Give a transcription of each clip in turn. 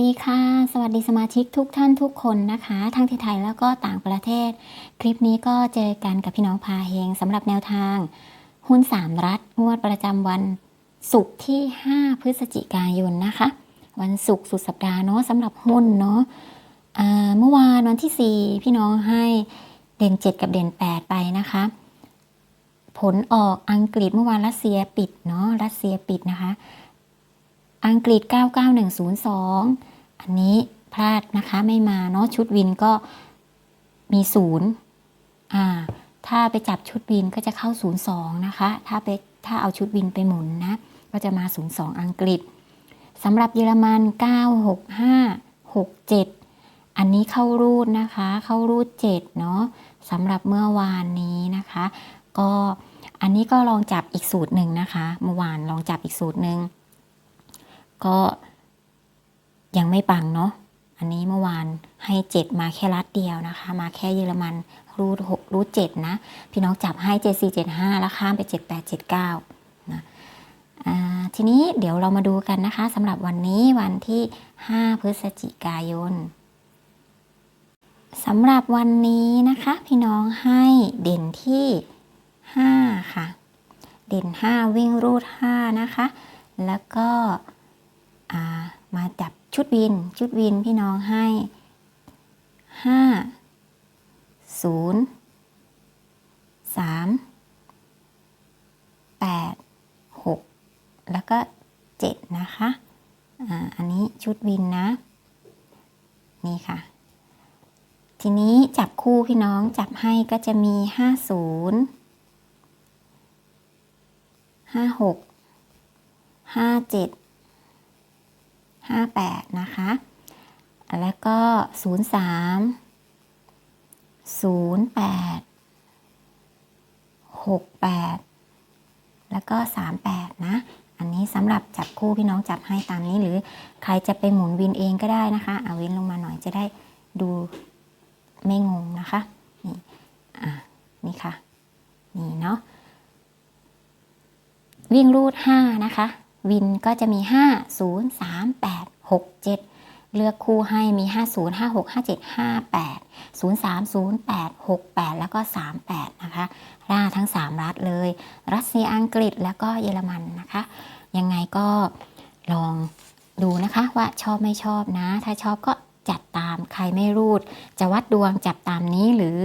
ดีค่ะ สวัสดีสมาชิกทุกท่านทุกคนนะคะ ทั้งที่ไทยแล้วก็ต่างประเทศ คลิปนี้ก็เจอกันกับพี่น้องพาเฮงสำหรับแนวทาง หุ้น3รัฐงวดประจำวันศุกร์ที่ 5 พฤศจิกายนนะคะ วันศุกร์สุดสัปดาห์เนาะสำหรับหุ้นเนาะเมื่อวานวันที่ 4 พี่น้องให้เด่น 7 กับเด่น 8 ไปนะคะ ผลออกอังกฤษเมื่อวานรัสเซียปิดเนาะรัสเซียปิดนะคะ อังกฤษ 99102 อันนี้พลาดนะคะไม่มาเนาะชุดวินก็มีศูนย์อ่าถ้าไปจับชุดวินก็จะเข้า 02 นะคะ ถ้าไปถ้าเอาชุดวินไปหมุนนะ ก็จะมา 02 อังกฤษสำหรับเยอรมัน 96567 อันนี้เข้ารูดนะคะ เข้ารูด 7 เนาะสำหรับเมื่อวานนี้นะคะ ก็อันนี้ก็ลองจับอีกสูตรหนึ่งนะคะ เมื่อวานลองจับอีกสูตรหนึ่ง ก็ยังไม่ปังเนาะ อันนี้เมื่อวานให้เจ็ดมาแค่รัดเดียวนะคะ มาแค่เยอรมันรูดหกรูดเจ็ดนะ พี่น้องจับให้เจ็ดสี่เจ็ดห้าแล้วข้ามไปเจ็ดแปดเจ็ดเก้านะทีนี้เดี๋ยวเรามาดูกันนะคะสำหรับวันนี้วันที่ 5 พฤศจิกายนสำหรับวันนี้นะคะ พี่น้องให้เด่นที่ 5 ค่ะ เด่น 5 วิ่งรูด 5 นะคะ แล้วก็ ชุดวิน ชุดวินพี่น้องให้ห้าศูนย์สามแปดหกแล้วก็เจ็ดนะคะอ่าอันนี้ชุดวินนะ นี่ค่ะ ทีนี้จับคู่พี่น้องจับให้ก็จะมีห้าศูนย์ห้าหกห้าเจ็ด 58 นะคะ แล้วก็ 03 08 68 แล้วก็ 38 นะ อันนี้สำหรับจับคู่พี่น้องจับให้ตามนี้หรือใครจะไปหมุนวินเองก็ได้นะคะเอาวินลงมาหน่อยจะได้ดูไม่งงนะคะ นี่อะนี่ค่ะ นี่เนาะวิ่งรูด 5 นะคะ วินก็จะมี 5 0 3 8 6 7 เลือกคู่ให้มี 5 0 5 6 5 7 5 8 0 3 0 8 6 8 แล้วก็ 38 นะคะล่าทั้ง 3 รัฐเลย รัสเซียอังกฤษแล้วก็เยอรมันนะคะ ยังไงก็ลองดูนะคะว่าชอบไม่ชอบนะ ถ้าชอบก็จัดตามใครไม่รูด จะวัดดวงจับตามนี้หรือ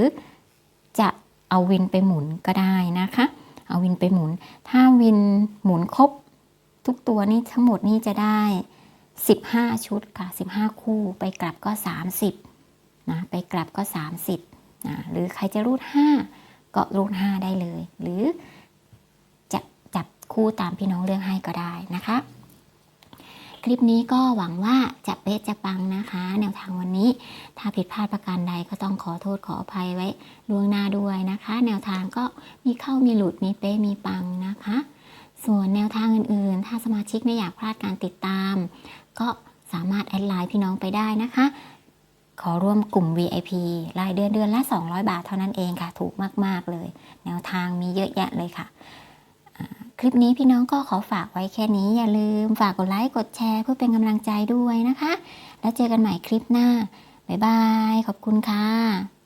จะเอาวินไปหมุนก็ได้นะคะ เอาวินไปหมุน ถ้าวินหมุนครบ ทุกตัวนี่ทั้งหมดนี่จะได้ 15 ชุดค่ะ 15 คู่ ไปกลับก็ 30นะไปกลับก็ 30นะหรือใครจะรูด 5 ก็รูด 5 ได้เลย หรือจะจับคู่ตามพี่น้องเลือกให้ก็ได้นะคะ คลิปนี้ก็หวังว่าจะเป๊ะจะปังนะคะ แนวทางวันนี้ ถ้าผิดพลาดประการใดก็ต้องขอโทษขออภัยไว้ล่วงหน้าด้วยนะคะ แนวทางก็มีเข้ามีหลุดมีเป๊ะมีปังนะคะ ส่วนแนวทางอื่นๆ ถ้าสมาชิกไม่อยากพลาดการติดตาม ก็สามารถแอดไลน์พี่น้องไปได้นะคะ ขอร่วมกลุ่ม VIP รายเดือนเดือนละ 200 บาทเท่านั้นเองค่ะ ถูกมากๆเลย แนวทางมีเยอะแยะเลยค่ะ คลิปนี้พี่น้องก็ขอฝากไว้แค่นี้ อย่าลืมฝากกดไลค์กดแชร์เพื่อเป็นกำลังใจด้วยนะคะ แล้วเจอกันใหม่คลิปหน้า บ๊ายบาย ขอบคุณค่ะ